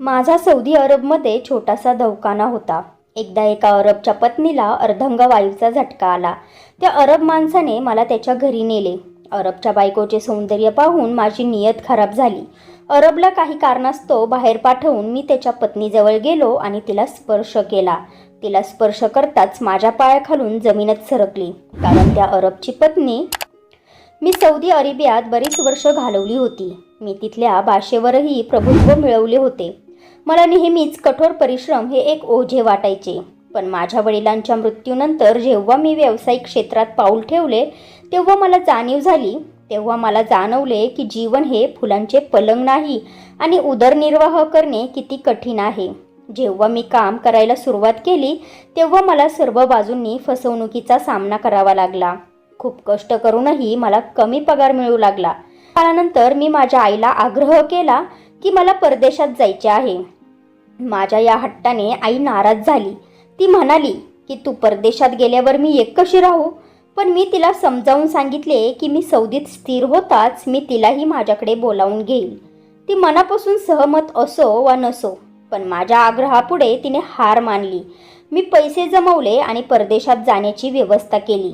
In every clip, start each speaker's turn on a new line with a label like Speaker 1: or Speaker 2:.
Speaker 1: माझा सौदी अरबमध्ये छोटासा दवखाना होता. एकदा एका अरबच्या पत्नीला अर्धंग वायूचा झटका आला. त्या अरब माणसाने मला त्याच्या घरी नेले. अरबच्या बायकोचे सौंदर्य पाहून माझी नियत खराब झाली. अरबला काही कारणास्तव बाहेर पाठवून मी त्याच्या पत्नीजवळ गेलो आणि तिला स्पर्श केला. तिला स्पर्श करताच माझ्या पायाखालून जमीनच सरकली. कारण त्या अरबची पत्नी मी सौदी अरेबियात बरीच वर्ष घालवली होती. मी तिथल्या भाषेवरही प्रभुत्व मिळवले होते. मला नेहमीच कठोर परिश्रम हे एक ओझे वाटायचे. पण माझ्या वडिलांच्या मृत्यूनंतर जेव्हा मी व्यावसायिक क्षेत्रात पाऊल ठेवले तेव्हा मला जाणीव झाली. तेव्हा मला जाणवले की जीवन हे फुलांचे पलंग नाही आणि उदरनिर्वाह करणे किती कठीण आहे. जेव्हा मी काम करायला सुरुवात केली तेव्हा मला सर्व बाजूंनी फसवणुकीचा सामना करावा लागला. खूप कष्ट करूनही मला कमी पगार मिळू लागला. काळानंतर मी माझ्या आईला आग्रह केला की मला परदेशात जायचे आहे. माझ्या या हट्टाने आई नाराज झाली. ती म्हणाली की तू परदेशात गेल्यावर मी एक कशी राहू? पण मी तिला समजावून सांगितले की मी सौदीत स्थिर होताच मी तिलाही माझ्याकडे बोलावून घेईल ती मनापासून सहमत असो वा नसो पण माझ्या आग्रहापुढे तिने हार मानली. मी पैसे जमवले आणि परदेशात जाण्याची व्यवस्था केली.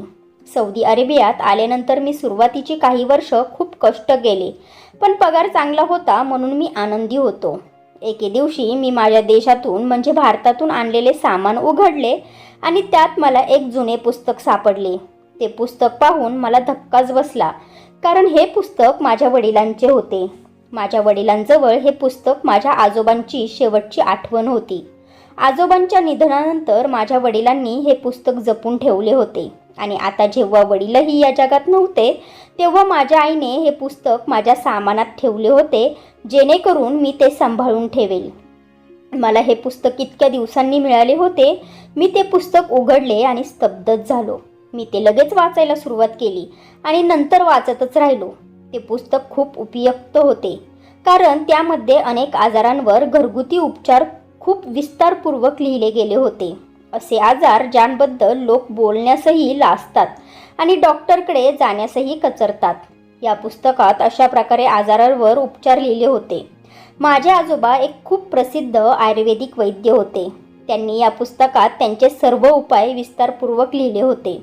Speaker 1: सौदी अरेबियात आल्यानंतर मी सुरुवातीची काही वर्ष खूप कष्ट केले पण पगार चांगला होता म्हणून मी आनंदी होतो. एके दिवशी मी माझ्या देशातून म्हणजे भारतातून आणलेले सामान उघडले आणि त्यात मला एक जुने पुस्तक सापडले. ते पुस्तक पाहून मला धक्काच बसला कारण हे पुस्तक माझ्या वडिलांचे होते. माझ्या वडिलांजवळ हे पुस्तक माझ्या आजोबांची शेवटची आठवण होती. आजोबांच्या निधनानंतर माझ्या वडिलांनी हे पुस्तक जपून ठेवले होते. आणि आता जेव्हा वडीलही या जगात नव्हते तेव्हा माझ्या आईने हे पुस्तक माझ्या सामानात ठेवले होते जेणेकरून मी ते सांभाळून ठेवेल. मला हे पुस्तक इतक्या दिवसांनी मिळाले होते मी ते पुस्तक उघडले आणि स्तब्धच झालो. मी ते लगेच वाचायला सुरुवात केली आणि नंतर वाचतच राहिलो. ते पुस्तक खूप उपयुक्त होते कारण त्यामध्ये अनेक आजारांवर घरगुती उपचार खूप विस्तारपूर्वक लिहिले गेले होते. असे आजार ज्यांबद्दल लोक बोलण्यासही लाजतात आणि डॉक्टरकडे जाण्यासही कचरतात. या पुस्तकात अशा प्रकारे आजारांवर उपचार लिहिले होते. माझे आजोबा एक खूप प्रसिद्ध आयुर्वेदिक वैद्य होते. त्यांनी या पुस्तकात त्यांचे सर्व उपाय विस्तारपूर्वक लिहिले होते.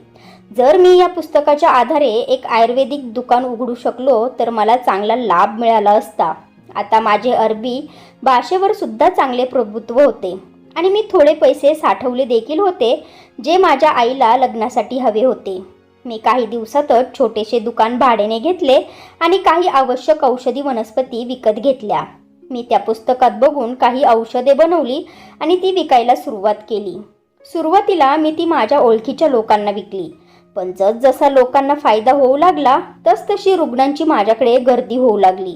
Speaker 1: जर मी या पुस्तकाच्या आधारे एक आयुर्वेदिक दुकान उघडू शकलो तर मला चांगला लाभ मिळाला असता. आता माझे अरबी भाषेवर सुद्धा चांगले प्रभुत्व होते. आणि मी थोडे पैसे साठवले देखील होते जे माझ्या आईला लग्नासाठी हवे होते. मी काही दिवसातच छोटेसे दुकान भाड्याने घेतले आणि काही आवश्यक औषधी वनस्पती विकत घेतल्या. मी त्या पुस्तकात बघून काही औषधे बनवली आणि ती विकायला सुरुवात केली. सुरुवातीला मी ती माझ्या ओळखीच्या लोकांना विकली. पण जसा लोकांना फायदा होऊ लागला तस तशी रुग्णांची माझ्याकडे गर्दी होऊ लागली.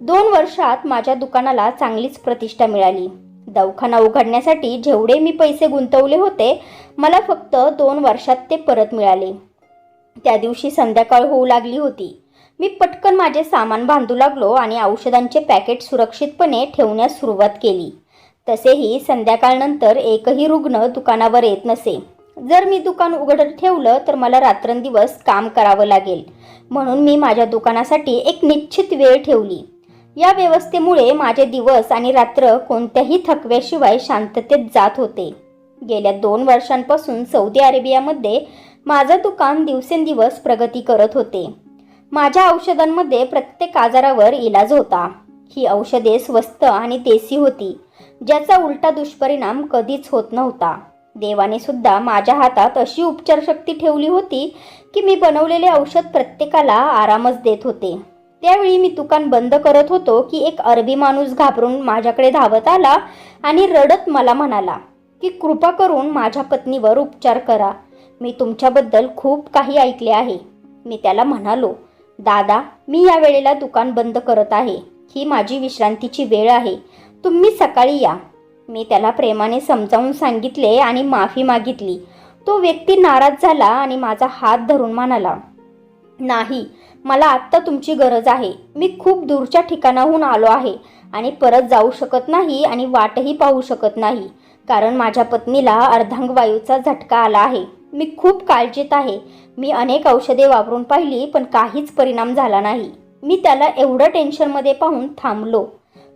Speaker 1: दोन वर्षात माझ्या दुकानाला चांगलीच प्रतिष्ठा मिळाली. दवाखाना उघडण्यासाठी जेवढे मी पैसे गुंतवले होते मला फक्त दोन वर्षात ते परत मिळाले. त्या दिवशी संध्याकाळ होऊ लागली होती. मी पटकन माझे सामान बांधू लागलो आणि औषधांचे पॅकेट सुरक्षितपणे ठेवण्यास सुरुवात केली. तसेही संध्याकाळनंतर एकही रुग्ण दुकानावर येत नसे. जर मी दुकान उघडत ठेवलं तर मला रात्रंदिवस काम करावं लागेल. म्हणून मी माझ्या दुकानासाठी एक निश्चित वेळ ठेवली. या व्यवस्थेमुळे माझे दिवस आणि रात्र कोणत्याही थकव्याशिवाय शांततेत जात होते. गेल्या दोन वर्षांपासून सौदी अरेबियामध्ये माझं दुकान दिवसेंदिवस प्रगती करत होते. माझ्या औषधांमध्ये प्रत्येक आजारावर इलाज होता. ही औषधे स्वस्त आणि देसी होती ज्याचा उलटा दुष्परिणाम कधीच होत नव्हता. देवाने सुद्धा माझ्या हातात अशी उपचारशक्ती ठेवली होती की मी बनवलेले औषध प्रत्येकाला आरामच देत होते. त्यावेळी मी दुकान बंद करत होतो की एक अरबी माणूस घाबरून माझ्याकडे धावत आला आणि रडत मला म्हणाला की कृपा करून माझ्या पत्नीवर उपचार करा. मी तुमच्याबद्दल खूप काही ऐकले आहे. मी त्याला म्हणालो दादा मी या वेळेला दुकान बंद करत आहे. ही माझी विश्रांतीची वेळ आहे. तुम्ही सकाळी या. मी त्याला प्रेमाने समजावून सांगितले आणि माफी मागितली. तो व्यक्ती नाराज झाला आणि माझा हात धरून म्हणाला नाही मला आत्ता तुमची गरज आहे. मी खूप दूरच्या ठिकाणाहून आलो आहे आणि परत जाऊ शकत नाही आणि वाटही पाहू शकत नाही. कारण माझ्या पत्नीला अर्धांगवायूचा झटका आला आहे. मी खूप काळजीत आहे. मी अनेक औषधे वापरून पाहिली पण काहीच परिणाम झाला नाही. मी त्याला एवढं टेन्शनमध्ये पाहून थांबलो.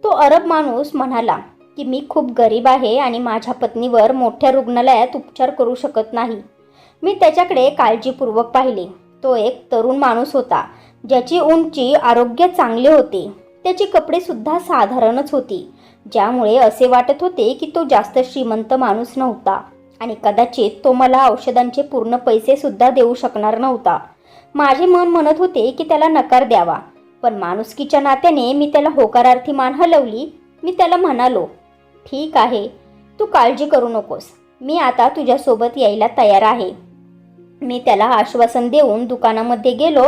Speaker 1: तो अरब माणूस म्हणाला की मी खूप गरीब आहे आणि माझ्या पत्नीवर मोठ्या रुग्णालयात उपचार करू शकत नाही. मी त्याच्याकडे काळजीपूर्वक पाहिले. तो एक तरुण माणूस होता ज्याची उंची आरोग्य चांगले होते. त्याची कपडेसुद्धा साधारणच होती ज्यामुळे असे वाटत होते की तो जास्त श्रीमंत माणूस नव्हता. आणि कदाचित तो मला औषधांचे पूर्ण पैसेसुद्धा देऊ शकणार नव्हता. माझे मन म्हणत होते की त्याला नकार द्यावा. पण माणुसकीच्या नात्याने मी त्याला होकारार्थी मान हलवली. मी त्याला म्हणालो ठीक आहे तू काळजी करू नकोस. मी आता तुझ्यासोबत यायला तयार आहे. मी त्याला आश्वासन देऊन दुकानामध्ये गेलो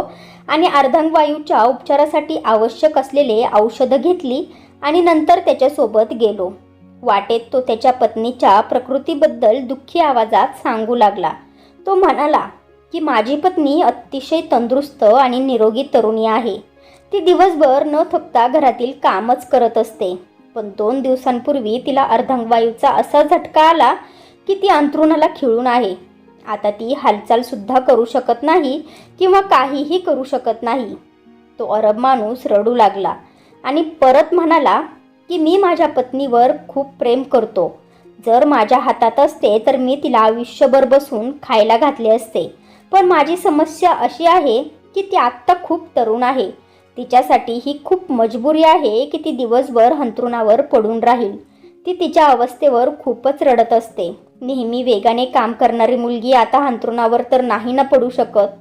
Speaker 1: आणि अर्धांगवायूच्या उपचारासाठी आवश्यक असलेले औषधं घेतली आणि नंतर त्याच्यासोबत गेलो. वाटेत तो त्याच्या पत्नीच्या प्रकृतीबद्दल दुःखी आवाजात सांगू लागला. तो म्हणाला की माझी पत्नी अतिशय तंदुरुस्त आणि निरोगी तरुणी आहे. ती दिवसभर न थकता घरातील कामच करत असते. पण दोन दिवसांपूर्वी तिला अर्धांगवायूचा असा झटका आला की ती अंथरुणाला खिळून आहे. आता ती हालचालसुद्धा करू शकत नाही किंवा काहीही करू शकत नाही. तो अरब माणूस रडू लागला आणि परत म्हणाला की मी माझ्या पत्नीवर खूप प्रेम करतो. जर माझ्या हातात असते तर मी तिला आयुष्यभर बसून खायला घातले असते. पण माझी समस्या अशी आहे की ती आत्ता खूप तरुण आहे. तिच्यासाठी ही खूप मजबुरी आहे की ती दिवसभर हंतरुणावर पडून राहील. ती तिच्या अवस्थेवर खूपच रडत असते. नेहमी वेगाने काम करणारी मुलगी आता हंतरुणावर तर नाही ना पडू शकत.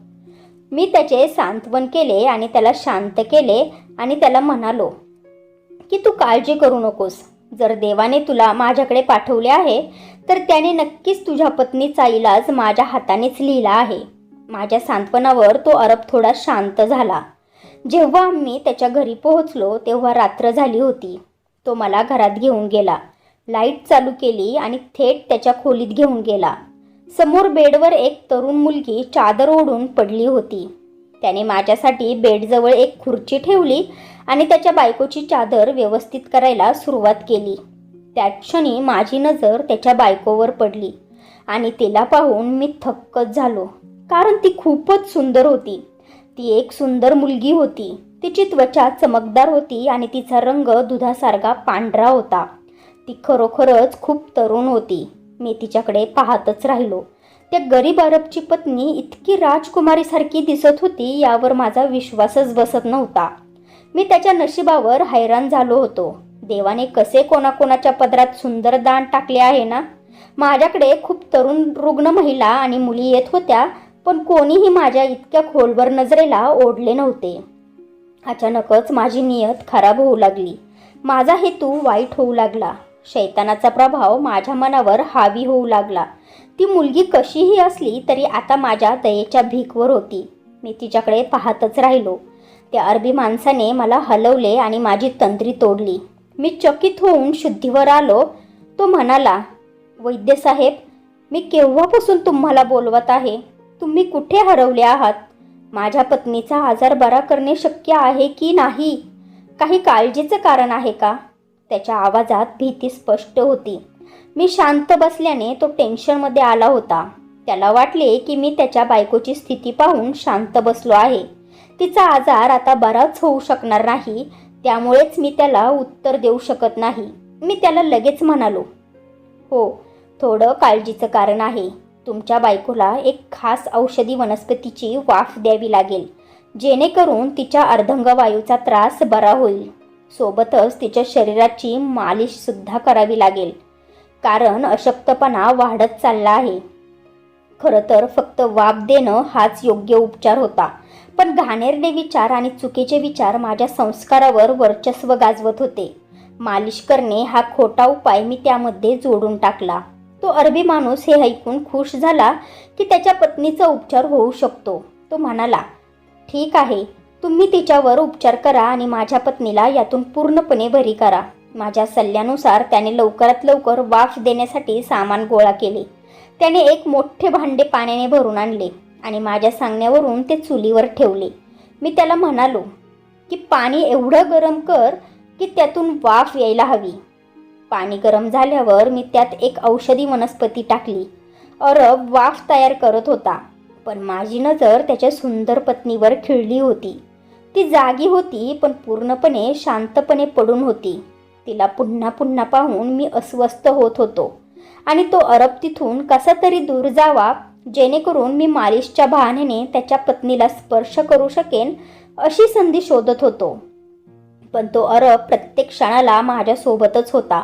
Speaker 1: मी त्याचे सांत्वन केले आणि त्याला शांत केले आणि त्याला म्हणालो की तू काळजी करू नकोस. जर देवाने तुला माझ्याकडे पाठवले आहे तर त्याने नक्कीच तुझ्या पत्नीचा इलाज माझ्या हातानेच लिहिला आहे. माझ्या सांत्वनावर तो अरब थोडा शांत झाला. जेव्हा आम्ही त्याच्या घरी पोहोचलो तेव्हा रात्र झाली होती. तो मला घरात घेऊन गेला. लाइट चालू केली आणि थेट त्याच्या खोलीत घेऊन गेला. समोर बेडवर एक तरुण मुलगी चादर ओढून पडली होती. त्याने माझ्यासाठी बेडजवळ एक खुर्ची ठेवली आणि त्याच्या बायकोची चादर व्यवस्थित करायला सुरुवात केली. त्या क्षणी माझी नजर त्याच्या बायकोवर पडली आणि तिला पाहून मी थक्कच झालो. कारण ती खूपच सुंदर होती. ती एक सुंदर मुलगी होती. तिची त्वचा चमकदार होती आणि तिचा रंग दुधासारखा पांढरा होता. ती खरोखरच खूप तरुण होती. मी तिच्याकडे पाहतच राहिलो. त्या गरीब अरबची पत्नी इतकी राजकुमारीसारखी दिसत होती यावर माझा विश्वासच बसत नव्हता. मी त्याच्या नशिबावर हैराण झालो होतो. देवाने कसे कोणाकोणाच्या पदरात सुंदर दान टाकले आहे ना? माझ्याकडे खूप तरुण रुग्ण महिला आणि मुली येत होत्या पण कोणीही माझ्या इतक्या खोलवर नजरेला ओढले नव्हते. अचानकच माझी नियत खराब होऊ लागली. माझा हेतू वाईट होऊ लागला. शैतानाचा प्रभाव माझ्या मनावर हावी होऊ लागला. ती मुलगी कशीही असली तरी आता माझ्या दयेच्या भीकवर होती. मी तिच्याकडे पाहतच राहिलो. त्या अरबी माणसाने मला हलवले आणि माझी तंत्री तोडली. मी चकित होऊन शुद्धीवर आलो. तो म्हणाला वैद्यसाहेब मी केव्हापासून तुम्हाला बोलवत आहे? तुम्ही कुठे हरवले आहात? माझ्या पत्नीचा आजार बरा करणे शक्य आहे की नाही? काही काळजीचं कारण आहे का? त्याच्या आवाजात भीती स्पष्ट होती. मी शांत बसल्याने तो टेन्शनमध्ये आला होता. त्याला वाटले की मी त्याच्या बायकोची स्थिती पाहून शांत बसलो आहे. तिचा आजार आता बराच होऊ शकणार नाही. त्यामुळेच मी त्याला उत्तर देऊ शकत नाही. मी त्याला लगेच म्हणालो. हो थोडं काळजीचं कारण आहे. तुमच्या बायकोला एक खास औषधी वनस्पतीची वाफ द्यावी लागेल. जेणेकरून तिच्या अर्धंगवायूचा त्रास बरा होईल. सोबतच तिच्या शरीराची मालिशसुद्धा करावी लागेल. कारण अशक्तपणा वाढत चालला आहे. खरं तर फक्त वाफ देणं हाच योग्य उपचार होता. पण घाणेरडे विचार आणि चुकीचे विचार माझ्या संस्कारावर वर्चस्व गाजवत होते. मालिश करणे हा खोटा उपाय मी त्यामध्ये जोडून टाकला. तो अरबी माणूस हे ऐकून खुश झाला की त्याच्या पत्नीचा उपचार होऊ शकतो. तो म्हणाला ठीक आहे तुम्ही तिच्यावर उपचार करा आणि माझ्या पत्नीला यातून पूर्णपणे बरी करा. माझ्या सल्ल्यानुसार त्याने लवकरात लवकर वाफ देण्यासाठी सामान गोळा केले. त्याने एक मोठे भांडे पाण्याने भरून आणले. आणि माझ्या सांगण्यावरून ते चुलीवर ठेवले. मी त्याला म्हणालो की पाणी एवढं गरम कर की त्यातून वाफ यायला हवी. पाणी गरम झाल्यावर मी त्यात एक औषधी वनस्पती टाकली. अरब वाफ तयार करत होता पण माझी नजर त्याच्या सुंदर पत्नीवर खिळली होती. ती जागी होती पण पूर्णपणे शांतपणे पडून होती. तिला पुन्हा पुन्हा पाहून मी अस्वस्थ होत होतो. आणि तो अरब तिथून कसा तरी दूर जावा जेणेकरून मी मालिशच्या बहाण्याने त्याच्या पत्नीला स्पर्श करू शकेन अशी संधी शोधत होतो. पण तो अरब प्रत्येक क्षणाला माझ्यासोबतच होता.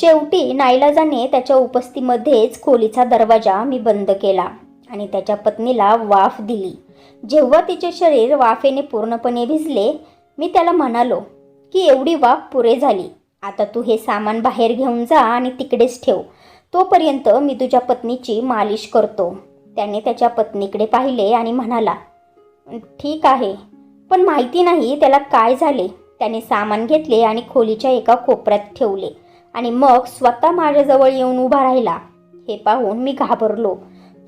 Speaker 1: शेवटी नाईलाजाने त्याच्या उपस्थितीमध्येच खोलीचा दरवाजा मी बंद केला आणि त्याच्या पत्नीला वाफ दिली. जेव्हा तिचे शरीर वाफेने पूर्णपणे भिजले मी त्याला म्हणालो की एवढी वाफ पुरे झाली. आता तू हे सामान बाहेर घेऊन जा आणि तिकडेच ठेव. तोपर्यंत मी तुझ्या पत्नीची मालिश करतो. त्याने त्याच्या पत्नीकडे पाहिले आणि म्हणाला ठीक आहे पण माहिती नाही त्याला काय झाले. त्याने सामान घेतले आणि खोलीच्या एका कोपऱ्यात ठेवले आणि मग स्वतः माझ्याजवळ येऊन उभा राहिला. हे पाहून मी घाबरलो.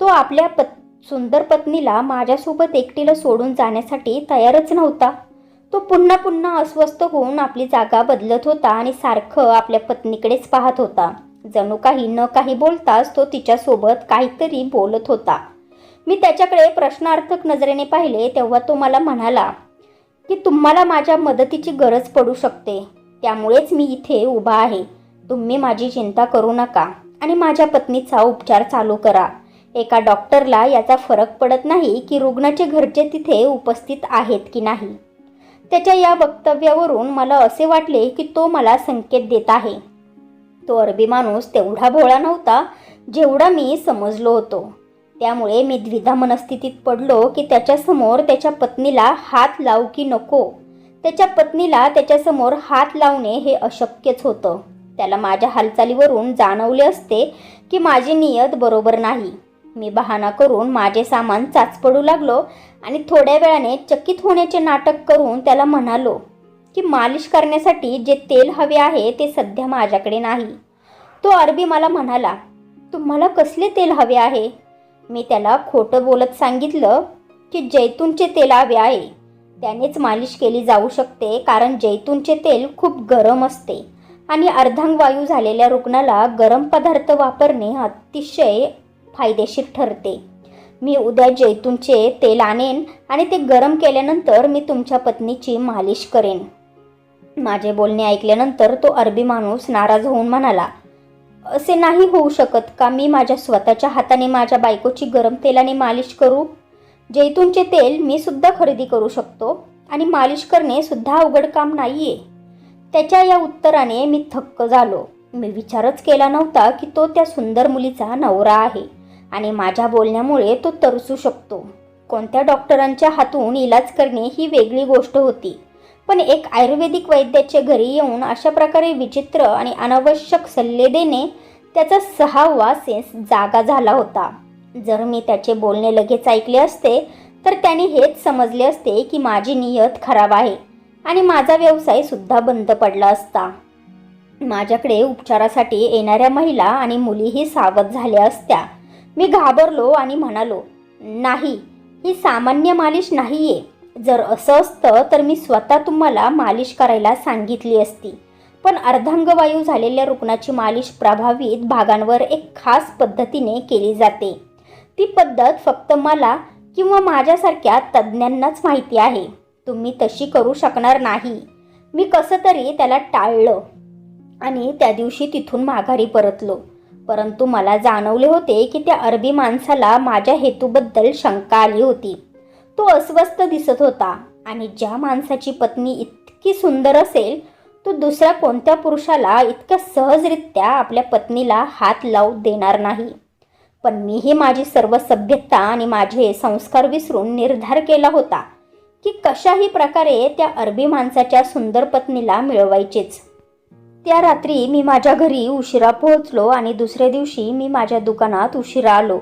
Speaker 1: तो आपल्या पत सुंदर पत्नीला माझ्यासोबत एकटीला सोडून जाण्यासाठी तयारच नव्हता. तो पुन्हा पुन्हा अस्वस्थ होऊन आपली जागा बदलत होता आणि सारखं आपल्या पत्नीकडेच पाहत होता. जणू काही न काही बोलताच तो तिच्यासोबत काहीतरी बोलत होता. मी त्याच्याकडे प्रश्नार्थक नजरेने पाहिले तेव्हा तो मला म्हणाला की तुम्हाला माझ्या मदतीची गरज पडू शकते. त्यामुळेच मी इथे उभा आहे. तुम्ही माझी चिंता करू नका आणि माझ्या पत्नीचा उपचार चालू करा. एका डॉक्टरला याचा फरक पडत नाही की रुग्णाचे घरचे तिथे उपस्थित आहेत की नाही. त्याच्या या वक्तव्यावरून मला असे वाटले की तो मला संकेत देत आहे. तो अरबी माणूस तेवढा भोळा नव्हता जेवढा मी समजलो होतो. त्यामुळे मी द्विधा मनस्थितीत पडलो की त्याच्यासमोर त्याच्या पत्नीला हात लावू की नको. त्याच्या पत्नीला त्याच्यासमोर हात लावणे हे अशक्यच होतं. त्याला माझ्या हालचालीवरून जाणवले असते की माझी नियत बरोबर नाही. मी बहाणा करून माझे सामान चाचपडू लागलो आणि थोड्या वेळाने चकित होण्याचे नाटक करून त्याला म्हणालो की मालिश करण्यासाठी जे तेल हवे आहे ते सध्या माझ्याकडे नाही. तो अरबी मला म्हणाला तुम्हाला कसले तेल हवे आहे? मी त्याला खोटं बोलत सांगितलं की जैतूनचे तेल हवे आहे. त्यानेच मालिश केली जाऊ शकते कारण जैतूनचे तेल खूप गरम असते आणि अर्धांगवायू झालेल्या रुग्णाला गरम पदार्थ वापरणे अतिशय फायदेशीर ठरते. मी उद्या जैतूनचे तेल आणेन आणि ते गरम केल्यानंतर मी तुमच्या पत्नीची मालिश करेन. माझे बोलणे ऐकल्यानंतर तो अरबी माणूस नाराज होऊन म्हणाला असे नाही होऊ शकत का मी माझ्या स्वतःच्या हाताने माझ्या बायकोची गरम तेलाने मालिश करू? जैतूनचे तेल मी सुद्धा खरेदी करू शकतो आणि मालिश करणे सुद्धा अवघड काम नाही आहे त्याच्या या उत्तराने मी थक्क झालो. मी विचारच केला नव्हता की तो त्या सुंदर मुलीचा नवरा आहे आणि माझ्या बोलण्यामुळे तो तरसू शकतो. कोणत्या डॉक्टरांच्या हातून इलाज करणे ही वेगळी गोष्ट होती. पण एक आयुर्वेदिक वैद्याच्या घरी येऊन अशा प्रकारे विचित्र आणि अनावश्यक सल्ले देणे त्याचा सहावा सेन्स जागा झाला होता. जर मी त्याचे बोलणे लगेच ऐकले असते तर त्याने हेच समजले असते की माझी नियत खराब आहे आणि माझा व्यवसाय सुद्धा बंद पडला असता. माझ्याकडे उपचारासाठी येणाऱ्या महिला आणि मुलीही सावध झाल्या असत्या. मी घाबरलो आणि म्हणालो नाही ही सामान्य मालिश नाहीये. जर असं असतं तर मी स्वतः तुम्हाला मालिश करायला सांगितली असती. पण अर्धांगवायू झालेल्या रुग्णाची मालिश प्रभावित भागांवर एक खास पद्धतीने केली जाते. ती पद्धत फक्त मला किंवा माझ्यासारख्या तज्ज्ञांनाच माहिती आहे. तुम्ही तशी करू शकणार नाही. मी कसं तरी त्याला टाळलं आणि त्या दिवशी तिथून माघारी परतलो. परंतु मला जाणवले होते की त्या अरबी माणसाला माझ्या हेतूबद्दल शंका आली होती. तो अस्वस्थ दिसत होता आणि ज्या माणसाची पत्नी इतकी सुंदर असेल तो दुसऱ्या कोणत्या पुरुषाला इतक्या सहजरित्या आपल्या पत्नीला हात लावू देणार नाही. पण मीही माझी सर्व सभ्यता आणि माझे संस्कार विसरून निर्धार केला होता की कशाही प्रकारे त्या अरबी माणसाच्या सुंदर पत्नीला मिळवायचेच. त्या रात्री मी माझ्या घरी उशिरा पोहोचलो आणि दुसऱ्या दिवशी मी माझ्या दुकानात उशिरा आलो.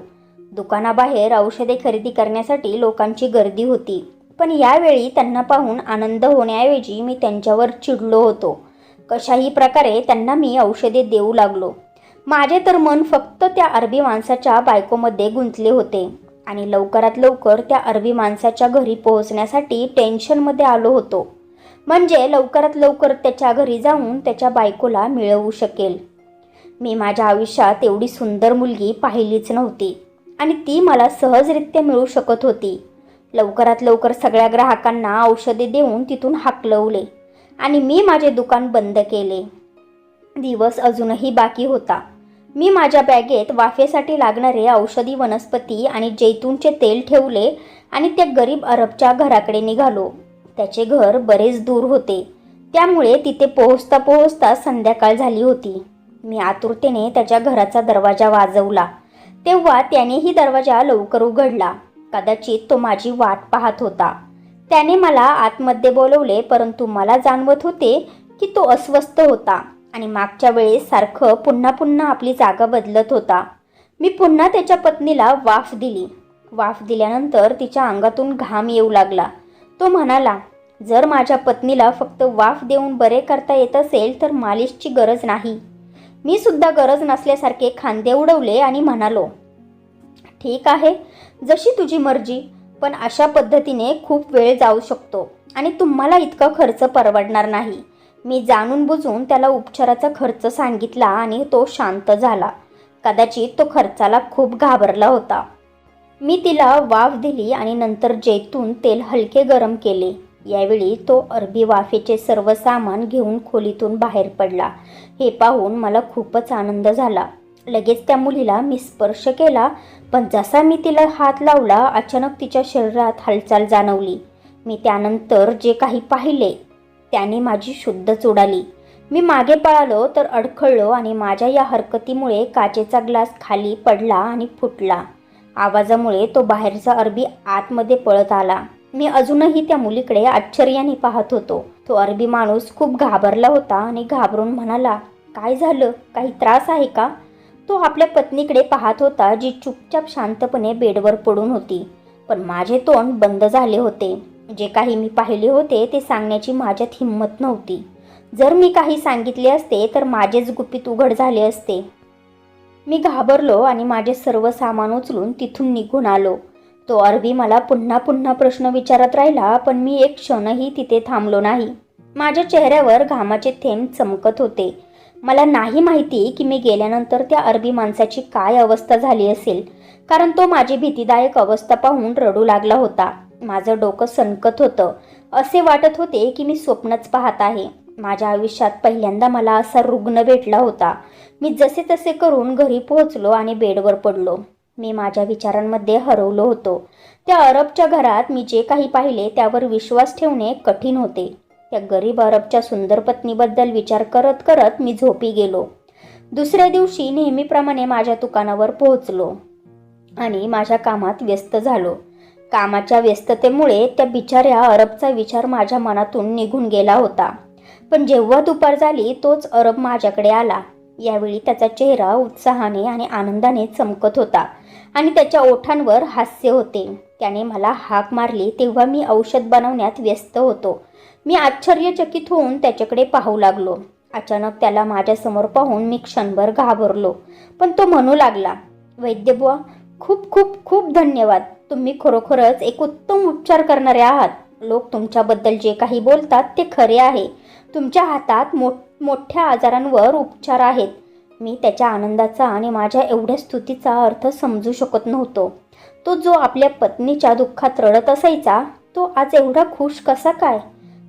Speaker 1: दुकानाबाहेर औषधे खरेदी करण्यासाठी लोकांची गर्दी होती. पण यावेळी त्यांना पाहून आनंद होण्याऐवजी मी त्यांच्यावर चिडलो होतो. कशाही प्रकारे त्यांना मी औषधे देऊ लागलो. माझे तर मन फक्त त्या अरबी माणसाच्या बायकोमध्ये गुंतले होते. आणि लवकरात लवकर त्या अरबी माणसाच्या घरी पोहोचण्यासाठी टेन्शनमध्ये आलो होतो. म्हणजे लवकरात लवकर त्याच्या घरी जाऊन त्याच्या बायकोला मिळवू शकेल. मी माझ्या आयुष्यात एवढी सुंदर मुलगी पाहिलीच नव्हती. आणि ती मला सहजरित्या मिळू शकत होती. लवकरात लवकर सगळ्या ग्राहकांना औषधे देऊन तिथून हाकलवले आणि मी माझे दुकान बंद केले. दिवस अजूनही बाकी होता. मी माझ्या बॅगेत वाफेसाठी लागणारे औषधी वनस्पती आणि जैतूनचे तेल ठेवले आणि त्या गरीब अरबच्या घराकडे निघालो. त्याचे घर बरेच दूर होते. त्यामुळे तिथे पोहोचता पोहोचता संध्याकाळ झाली होती. मी आतुरतेने त्याच्या घराचा दरवाजा वाजवला. तेव्हा त्यानेही दरवाजा लवकर उघडला. कदाचित तो माझी वाट पाहत होता. त्याने मला आतमध्ये बोलवले परंतु मला जाणवत होते की तो अस्वस्थ होता आणि मागच्या वेळेस सारखं पुन्हा पुन्हा आपली जागा बदलत होता. मी पुन्हा त्याच्या पत्नीला वाफ दिली. वाफ दिल्यानंतर तिच्या अंगातून घाम येऊ लागला. तो म्हणाला जर माझ्या पत्नीला फक्त वाफ देऊन बरे करता येत असेल तर मालिशची गरज नाही. मी सुद्धा गरज नसल्यासारखे खांदे उडवले आणि म्हणालो ठीक आहे जशी तुझी मर्जी पण अशा पद्धतीने खूप वेळ जाऊ शकतो आणि तुम्हाला इतका खर्च परवडणार नाही. मी जाणून बुजून त्याला उपचाराचा खर्च सांगितला आणि तो शांत झाला. कदाचित तो खर्चाला खूप घाबरला होता. मी तिला वाफ दिली आणि नंतर जैतून तेल हलके गरम केले. यावेळी तो अरबी वाफेचे सर्व सामान घेऊन खोलीतून बाहेर पडला. हे पाहून मला खूपच आनंद झाला. लगेच त्या मुलीला मी स्पर्श केला पण जसा मी तिला हात लावला अचानक तिच्या शरीरात हालचाल जाणवली. मी त्यानंतर जे काही पाहिले त्याने माझी शुद्धच उडाली मी मागे पळालो तर अडखळलो आणि माझ्या या हरकतीमुळे काचेचा ग्लास खाली पडला आणि फुटला. आवाजामुळे तो बाहेरचा अरबी आतमध्ये पळत आला. मी अजूनही त्या मुलीकडे आश्चर्याने पाहत होतो. तो अरबी माणूस खूप घाबरला होता आणि घाबरून म्हणाला काय झालं? काही त्रास आहे का? तो आपल्या पत्नीकडे पाहत होता जी चुपचाप शांतपणे बेडवर पडून होती. पण माझे तोंड बंद झाले होते. जे काही मी पाहिले होते ते सांगण्याची माझ्यात हिंमत नव्हती. जर मी काही सांगितले असते तर माझेच गुपित उघड झाले असते. मी घाबरलो आणि माझे सर्व सामान उचलून तिथून निघून आलो. तो अरबी मला पुन्हा पुन्हा प्रश्न विचारत राहिला पण मी एक क्षणही तिथे थांबलो नाही. माझ्या चेहऱ्यावर घामाचे थेंब चमकत होते. मला नाही माहिती की मी गेल्यानंतर त्या अरबी माणसाची काय अवस्था झाली असेल कारण तो माझी भीतीदायक अवस्था पाहून रडू लागला होता. माझं डोकं सणकत होतं. असे वाटत होते की मी स्वप्नच पाहत आहे. माझ्या आयुष्यात पहिल्यांदा मला असा रुग्ण भेटला होता. मी जसे तसे करून घरी पोहोचलो आणि बेडवर पडलो. मी माझ्या विचारांमध्ये हरवलो होतो. त्या अरबच्या घरात मी जे काही पाहिले त्यावर विश्वास ठेवणे कठीण होते. त्या गरीब अरबच्या सुंदर पत्नीबद्दल विचार करत करत मी झोपी गेलो. दुसऱ्या दिवशी नेहमीप्रमाणे माझ्या दुकानावर पोहोचलो आणि माझ्या कामात व्यस्त झालो. कामाच्या व्यस्ततेमुळे त्या बिचाऱ्या अरबचा विचार माझ्या मनातून निघून गेला होता. पण जेव्हा दुपार झाली तोच अरब माझ्याकडे आला. यावेळी त्याचा चेहरा उत्साहाने आणि आनंदाने चमकत होता. आणि त्याच्या ओठांवर हास्य होते. त्याने मला हाक मारली तेव्हा मी औषध बनवण्यात व्यस्त होतो. मी आश्चर्यचकित होऊन त्याच्याकडे पाहू लागलो. अचानक त्याला माझ्यासमोर पाहून मी क्षणभर घाबरलो. पण तो म्हणू लागला वैद्यबुवा खूप खूप खूप धन्यवाद. तुम्ही खरोखरच एक उत्तम उपचार करणारे आहात. लोक तुमच्याबद्दल जे काही बोलतात ते खरे आहे. तुमच्या हातात मोठ मोठ्या आजारांवर उपचार आहेत. मी त्याच्या आनंदाचा आणि माझ्या एवढ्या स्तुतीचा अर्थ समजू शकत नव्हतो. तो जो आपल्या पत्नीच्या दुःखात रडत असायचा तो आज एवढा खुश कसा काय?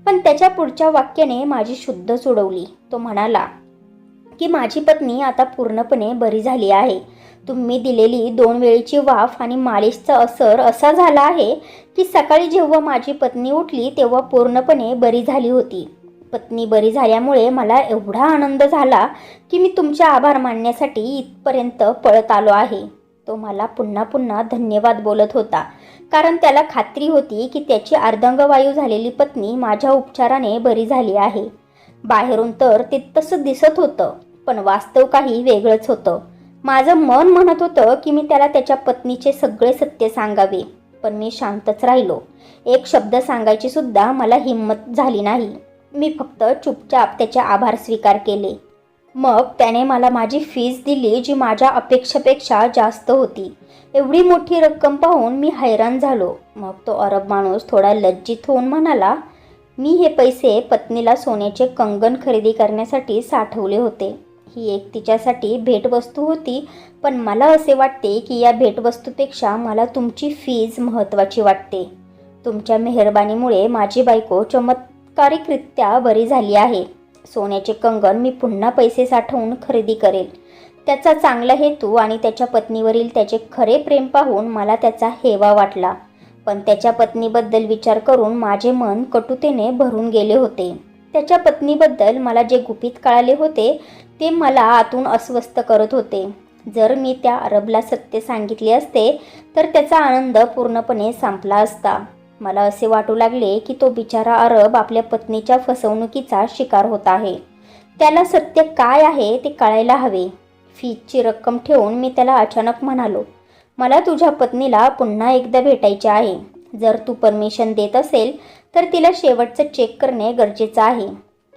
Speaker 1: पण त्याच्या पुढच्या वाक्याने माझी शुद्ध सोडवली तो म्हणाला की माझी पत्नी आता पूर्णपणे बरी झाली आहे. तुम्ही दिलेली दोन वेळेची वाफ आणि मालिशचा असर असा झाला आहे की सकाळी जेव्हा माझी पत्नी उठली तेव्हा पूर्णपणे बरी झाली होती. पत्नी बरी झाल्यामुळे मला एवढा आनंद झाला की मी तुमचे आभार मानण्यासाठी इथपर्यंत पळत आलो आहे. तो मला पुन्हा पुन्हा धन्यवाद बोलत होता. कारण त्याला खात्री होती की त्याची अर्धंगवायू झालेली पत्नी माझ्या उपचाराने बरी झाली आहे. बाहेरून तर ते तसं दिसत होतं पण वास्तव काही वेगळंच होतं. माझं मन म्हणत होतं की मी त्याला त्याच्या पत्नीचे सगळे सत्य सांगावे पण मी शांतच राहिलो. एक शब्द सांगायची सुद्धा मला हिंमत झाली नाही. मी फक्त चुपचाप त्याचे आभार स्वीकार केले. मग त्याने मला माझी फीज दिली जी माझ्या अपेक्षेपेक्षा जास्त होती. एवढी मोठी रक्कम पाहून मी हैराण झालो. मग तो अरब माणूस थोडा लज्जित होऊन म्हणाला मी हे पैसे पत्नीला सोन्याचे कंगन खरेदी करण्यासाठी साठवले होते. ही एक तिच्यासाठी भेटवस्तू होती पण मला असे वाटते की या भेटवस्तूपेक्षा मला तुमची फीज महत्त्वाची वाटते. तुमच्या मेहरबानीमुळे माझी बायको चमत् चमत्कारिकरित्या बरी झाली आहे. सोन्याचे कंगन मी पुन्हा पैसे साठवून खरेदी करेल. त्याचा चांगला हेतू आणि त्याच्या पत्नीवरील त्याचे खरे प्रेम पाहून मला त्याचा हेवा वाटला. पण त्याच्या पत्नीबद्दल विचार करून माझे मन कटुतेने भरून गेले होते. त्याच्या पत्नीबद्दल मला जे गुपित कळाले होते ते मला आतून अस्वस्थ करत होते. जर मी त्या अरबला सत्य सांगितले असते तर त्याचा आनंद पूर्णपणे संपला असता. मला असे वाटू लागले की तो बिचारा अरब आपल्या पत्नीच्या फसवणुकीचा शिकार होत आहे. त्याला सत्य काय आहे ते कळायला हवे. फीजची रक्कम ठेवून मी त्याला अचानक म्हणालो मला तुझ्या पत्नीला पुन्हा एकदा भेटायचे आहे. जर तू परमिशन देत असेल तर तिला शेवटचं चेक करणे गरजेचं आहे.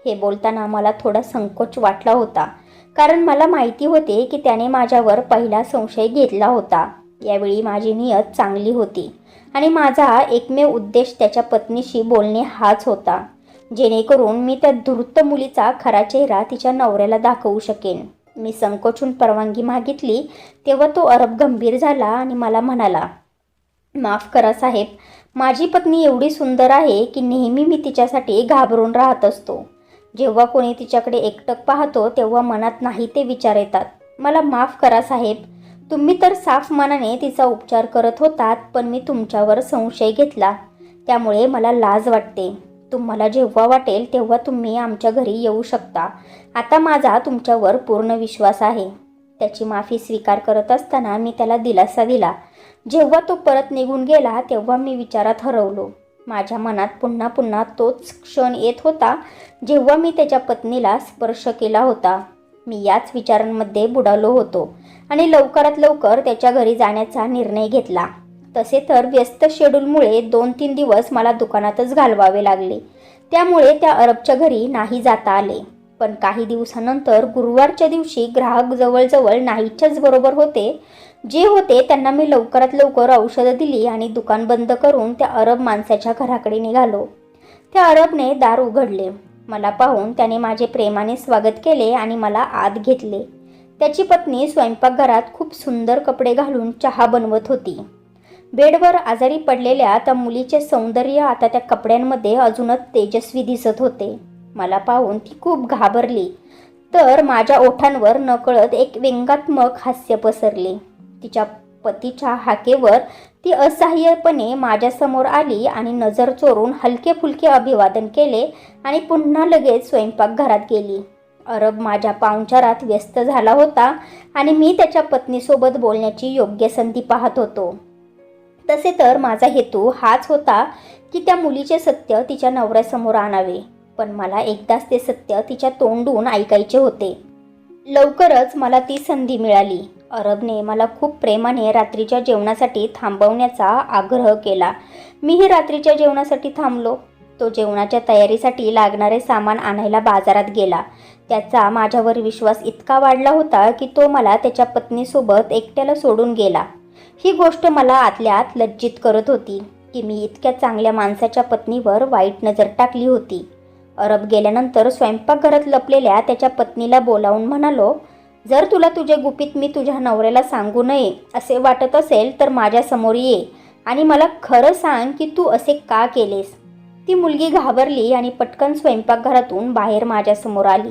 Speaker 1: हे बोलताना मला थोडा संकोच वाटला होता कारण मला माहिती होते की त्याने माझ्यावर पहिला संशय घेतला होता. यावेळी माझी नियत चांगली होती. आणि माझा एकमेव उद्देश त्याच्या पत्नीशी बोलणे हाच होता. जेणेकरून मी त्या धूर्त मुलीचा खरा चेहरा तिच्या नवऱ्याला दाखवू शकेन. मी संकोचून परवानगी मागितली तेव्हा तो अरब गंभीर झाला आणि मला म्हणाला माफ करा साहेब माझी पत्नी एवढी सुंदर आहे की नेहमी मी तिच्यासाठी घाबरून राहत असतो. जेव्हा कोणी तिच्याकडे एकटक पाहतो तेव्हा मनात नाही ते विचार येतात. मला माफ करा साहेब तुम्ही तर साफ मनाने तिचा उपचार करत होतात पण मी तुमच्यावर संशय घेतला. त्यामुळे मला लाज वाटते. तुम्हाला जेव्हा वाटेल तेव्हा तुम्ही आमच्या घरी येऊ शकता. आता माझा तुमच्यावर पूर्ण विश्वास आहे. त्याची माफी स्वीकार करत असताना मी त्याला दिलासा दिला. जेव्हा तो परत निघून गेला तेव्हा मी विचारात हरवलो. माझ्या मनात पुन्हा पुन्हा तोच क्षण येत होता जेव्हा मी त्याच्या पत्नीला स्पर्श केला होता. मी याच विचारांमध्ये बुडालो होतो आणि लवकरात लवकर त्याच्या घरी जाण्याचा निर्णय घेतला. तसे तर व्यस्त शेड्यूलमुळे दोन तीन दिवस मला दुकानातच घालवावे लागले. त्यामुळे त्या अरबच्या घरी नाही जाता आले. पण काही दिवसानंतर गुरुवारच्या दिवशी ग्राहक जवळजवळ नाहीच्याच बरोबर होते. जे होते त्यांना मी लवकरात लवकर औषधं दिली आणि दुकान बंद करून त्या अरब माणसाच्या घराकडे निघालो. त्या अरबने दार उघडले. मला पाहून त्याने माझे प्रेमाने स्वागत केले आणि मला आत घेतले. त्याची पत्नी स्वयंपाकघरात खूप सुंदर कपडे घालून चहा बनवत होती. बेडवर आजारी पडलेल्या त्या मुलीचे सौंदर्य आता त्या कपड्यांमध्ये अजूनच तेजस्वी दिसत होते. मला पाहून ती खूप घाबरली. तर माझ्या ओठांवर नकळत एक व्यंगात्मक हास्य पसरले. तिच्या पतीच्या हाकेवर ती असहाय्यपणे माझ्यासमोर आली आणि नजर चोरून हलके फुलके अभिवादन केले आणि पुन्हा लगेच स्वयंपाकघरात गेली. अरब माझ्या पाहुणचारात व्यस्त झाला होता आणि मी त्याच्या पत्नीसोबत बोलण्याची योग्य संधी पाहत होतो. तसे तर माझा हेतू हाच होता की त्या मुलीचे सत्य तिच्या नवऱ्यासमोर आणावे पण मला एकदाच ते सत्य तिच्या तोंडून ऐकायचे होते. लवकरच मला ती संधी मिळाली. अरबने मला खूप प्रेमाने रात्रीच्या जेवणासाठी थांबवण्याचा आग्रह केला. मीही रात्रीच्या जेवणासाठी थांबलो. तो जेवणाच्या तयारीसाठी लागणारे सामान आणायला बाजारात गेला. त्याचा माझ्यावर विश्वास इतका वाढला होता की तो मला त्याच्या पत्नीसोबत एकट्याला सोडून गेला. ही गोष्ट मला आतल्यात लज्जित करत होती की मी इतक्या चांगल्या माणसाच्या पत्नीवर वाईट नजर टाकली होती. अरब गेल्यानंतर स्वयंपाकघरात लपलेल्या त्याच्या पत्नीला बोलावून म्हणालो जर तुला तुझे गुपित मी तुझ्या नवऱ्याला सांगू नये असे वाटत असेल तर माझ्यासमोर ये. आणि मला खरं सांग की तू असे का केलेस. ती मुलगी घाबरली आणि पटकन स्वयंपाकघरातून बाहेर माझ्यासमोर आली.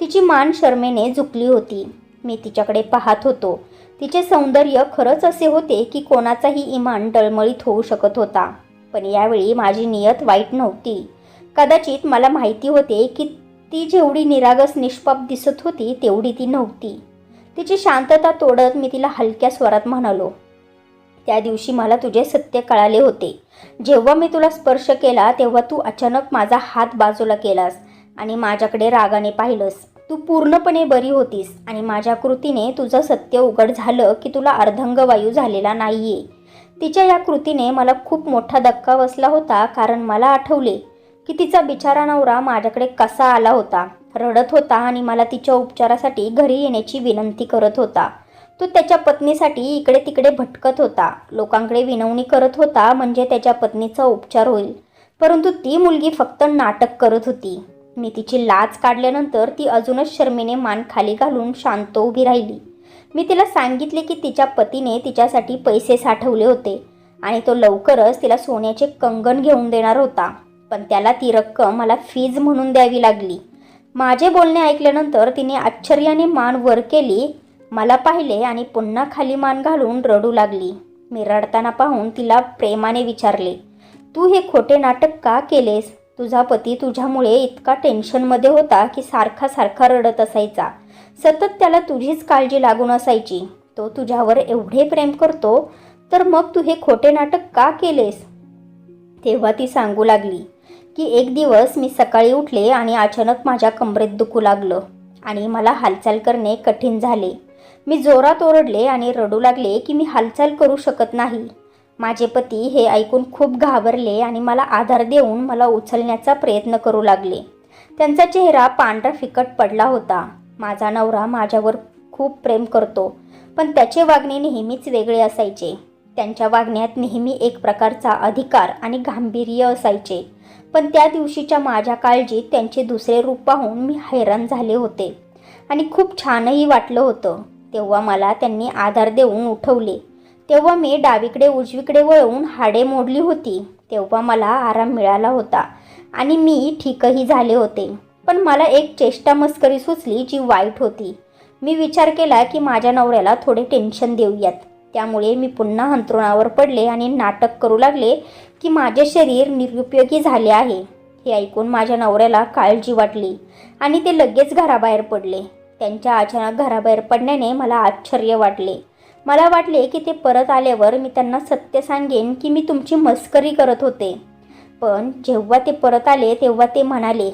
Speaker 1: तिची मान शर्मेने झुकली होती. मी तिच्याकडे पाहत होतो. तिचे सौंदर्य खरंच असे होते की कोणाचाही इमान डळमळीत होऊ शकत होता. पण यावेळी माझी नियत वाईट नव्हती. कदाचित मला माहिती होते की ती जेवढी निरागस निष्पाप दिसत होती तेवढी ती नव्हती. तिची शांतता तोडत मी तिला हलक्या स्वरात म्हणालो त्या दिवशी मला तुझे सत्य कळाले होते. जेव्हा मी तुला स्पर्श केला तेव्हा तू अचानक माझा हात बाजूला केलास आणि माझ्याकडे रागाने पाहिलंस. तू पूर्णपणे बरी होतीस आणि माझ्या कृतीने तुझं सत्य उघड झालं की तुला अर्धंगवायू झालेला नाहीये. तिच्या या कृतीने मला खूप मोठा धक्का बसला होता कारण मला आठवले की तिचा बिचारा नवरा माझ्याकडे कसा आला होता? रडत होता आणि मला तिच्या उपचारासाठी घरी येण्याची विनंती करत होता. तो त्याच्या पत्नीसाठी इकडे तिकडे भटकत होता. लोकांकडे विनवणी करत होता म्हणजे त्याच्या पत्नीचा उपचार होईल. परंतु ती मुलगी फक्त नाटक करत होती. मी तिची लाच काढल्यानंतर ती अजूनच शर्मेने मान खाली घालून शांत उभी राहिली. मी तिला सांगितले की तिच्या पतीने तिच्यासाठी पैसे साठवले होते आणि तो लवकरच तिला सोन्याचे कंगन घेऊन देणार होता. पण त्याला ती रक्कम मला फीज म्हणून द्यावी लागली. माझे बोलणे ऐकल्यानंतर तिने आश्चर्याने मान वर केली मला पाहिले आणि पुन्हा खाली मान घालून रडू लागली. मी रडताना पाहून तिला प्रेमाने विचारले तू हे खोटे नाटक का केलेस? तुझा पती तुझ्यामुळे इतका टेन्शनमध्ये होता की सारखा सारखा रडत असायचा. सतत त्याला तुझीच काळजी लागून असायची. तो तुझ्यावर एवढे प्रेम करतो तर मग तू हे खोटे नाटक का केलेस? तेव्हा ती सांगू लागली की एक दिवस मी सकाळी उठले आणि अचानक माझ्या कमरेत दुखू लागलं आणि मला हालचाल करणे कठीण झाले. मी जोरात ओरडले आणि रडू लागले की मी हालचाल करू शकत नाही. माझे पती हे ऐकून खूप घाबरले आणि मला आधार देऊन मला उचलण्याचा प्रयत्न करू लागले. त्यांचा चेहरा पांढरा फिकट पडला होता. माझा नवरा माझ्यावर खूप प्रेम करतो पण त्याचे वागणे नेहमीच वेगळे असायचे. त्यांच्या वागण्यात नेहमी एक प्रकारचा अधिकार आणि गांभीर्य असायचे. पण त्या दिवशीच्या माझ्या काळजीत त्यांचे दुसरे रूप पाहून मी हैराण झाले होते. आणि खूप छानही वाटलं होतं. तेव्हा मला त्यांनी आधार देऊन उठवले. तेव्हा मी डावीकडे उजवीकडे वळून हाडे मोडली होती. तेव्हा मला आराम मिळाला होता आणि मी ठीकही झाले होते. पण मला एक चेष्टा मस्करी सुचली जी वाईट होती. मी विचार केला की माझ्या नवऱ्याला थोडे टेन्शन देऊयात. त्यामुळे मी पुन्हा अंथरुणावर पडले आणि नाटक करू लागले की माझे शरीर निरुपयोगी झाले आहे हे ऐकून माझ्या नवऱ्याला काळजी वाटली आणि ते लगेच घराबाहेर पडले. त्यांच्या अचानक घराबाहेर पडण्याने मला आश्चर्य वाटले. मला वाटले की ते परत आल्यावर मी त्यांना सत्य सांगेन की मी तुमची मस्करी करत होते. पण जेव्हा ते परत आले तेव्हा ते म्हणाले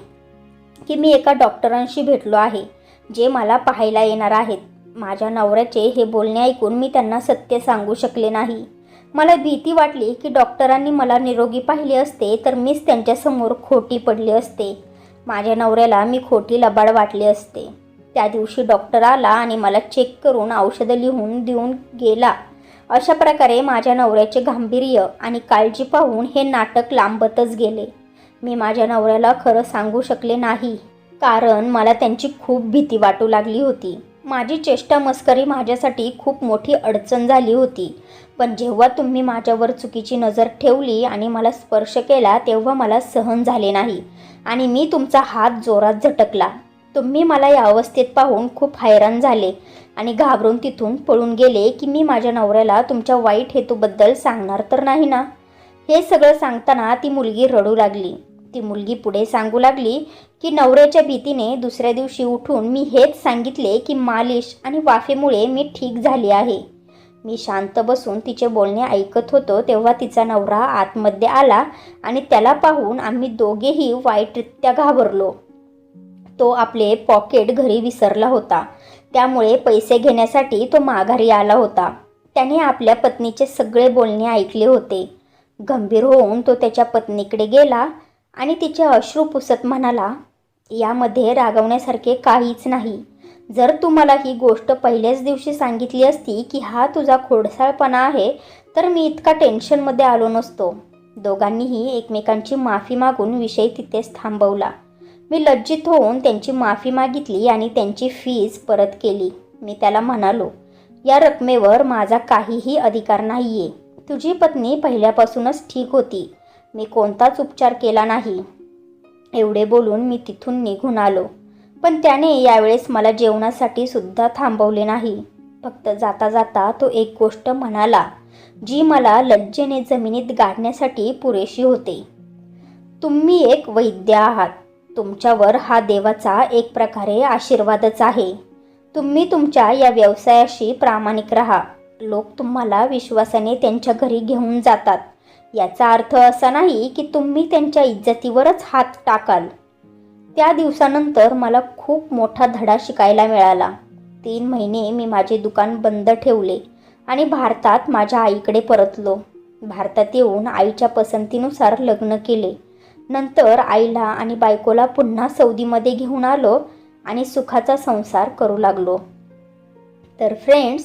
Speaker 1: की मी एका डॉक्टरांशी भेटलो आहे जे मला पाहायला येणार आहेत. माझ्या नवऱ्याचे हे बोलणे ऐकून मी त्यांना सत्य सांगू शकले नाही. मला भीती वाटली की डॉक्टरांनी मला निरोगी पाहिले असते तर मीच त्यांच्यासमोर खोटी पडली असते. माझ्या नवऱ्याला मी खोटी लबाड वाटली असते. त्या दिवशी डॉक्टर आला आणि मला चेक करून औषधं लिहून देऊन गेला. अशा प्रकारे माझ्या नवऱ्याचे गांभीर्य आणि काळजी पाहून हे नाटक लांबतच गेले. मी माझ्या नवऱ्याला खरं सांगू शकले नाही कारण मला त्यांची खूप भीती वाटू लागली होती. माझी चेष्टा मस्करी माझ्यासाठी खूप मोठी अडचण झाली होती. पण जेव्हा तुम्ही माझ्यावर चुकीची नजर ठेवली आणि मला स्पर्श केला तेव्हा मला सहन झाले नाही आणि मी तुमचा हात जोरात झटकला. तुम्ही मला या अवस्थेत पाहून खूप हैराण झाले आणि घाबरून तिथून पळून गेले की मी माझ्या नवऱ्याला तुमच्या वाईट हेतूबद्दल सांगणार तर नाही ना? हे सगळं सांगताना ती मुलगी रडू लागली. ती मुलगी पुढे सांगू लागली की नवऱ्याच्या भीतीने दुसऱ्या दिवशी उठून मी हेच सांगितले की मालिश आणि वाफेमुळे मी ठीक झाली आहे. मी शांत बसून तिचे बोलणे ऐकत होतो तेव्हा तिचा नवरा आतमध्ये आला आणि त्याला पाहून आम्ही दोघेही वाईटरित्या घाबरलो. तो आपले पॉकेट घरी विसरला होता. त्यामुळे पैसे घेण्यासाठी तो माघारी आला होता. त्याने आपल्या पत्नीचे सगळे बोलणे ऐकले होते. गंभीर होऊन तो त्याच्या पत्नीकडे गेला आणि तिचे अश्रू पुसत म्हणाला यामध्ये रागवण्यासारखे काहीच नाही. जर तुम्हाला ही गोष्ट पहिल्याच दिवशी सांगितली असती की हा तुझा खोडसाळपणा आहे तर मी इतका टेन्शनमध्ये आलो नसतो. दोघांनीही एकमेकांची माफी मागून विषय तिथेच थांबवला. मी लज्जित होऊन त्यांची माफी मागितली आणि त्यांची फीज परत केली. मी त्याला म्हणालो या रकमेवर माझा काहीही अधिकार नाही आहे तुझी पत्नी पहिल्यापासूनच ठीक होती. मी कोणताच उपचार केला नाही. एवढे बोलून मी तिथून निघून आलो. पण त्याने यावेळेस मला जेवणासाठी सुद्धा थांबवले नाही. फक्त जाता जाता तो एक गोष्ट म्हणाला जी मला लज्जेने जमिनीत गाडण्यासाठी पुरेशी होते. तुम्ही एक वैद्य आहात. तुमच्यावर हा देवाचा एक प्रकारे आशीर्वादच आहे. तुम्ही तुमच्या या व्यवसायाशी प्रामाणिक राहा. लोक तुम्हाला विश्वासाने त्यांच्या घरी घेऊन जातात. याचा अर्थ असा नाही की तुम्ही त्यांच्या इज्जतीवरच हात टाकाल. त्या दिवसानंतर मला खूप मोठा धडा शिकायला मिळाला. तीन महिने मी माझे दुकान बंद ठेवले आणि भारतात माझ्या आईकडे परतलो. भारतात येऊन आईच्या पसंतीनुसार लग्न केले. नंतर आईला आणि बायकोला पुन्हा सौदीमध्ये घेऊन आलो आणि सुखाचा संसार करू लागलो. तर फ्रेंड्स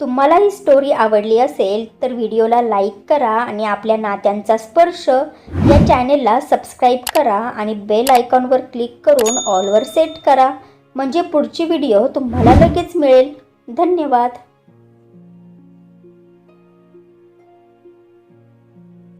Speaker 1: तुम्हाला ही स्टोरी आवडली असेल तर व्हिडिओला लाईक करा आणि आपल्या नात्यांचा स्पर्श या चॅनेलला सबस्क्राईब करा आणि बेल आयकॉनवर क्लिक करून ऑलवर सेट करा. म्हणजे पुढची व्हिडिओ तुम्हाला लगेच मिळेल. धन्यवाद.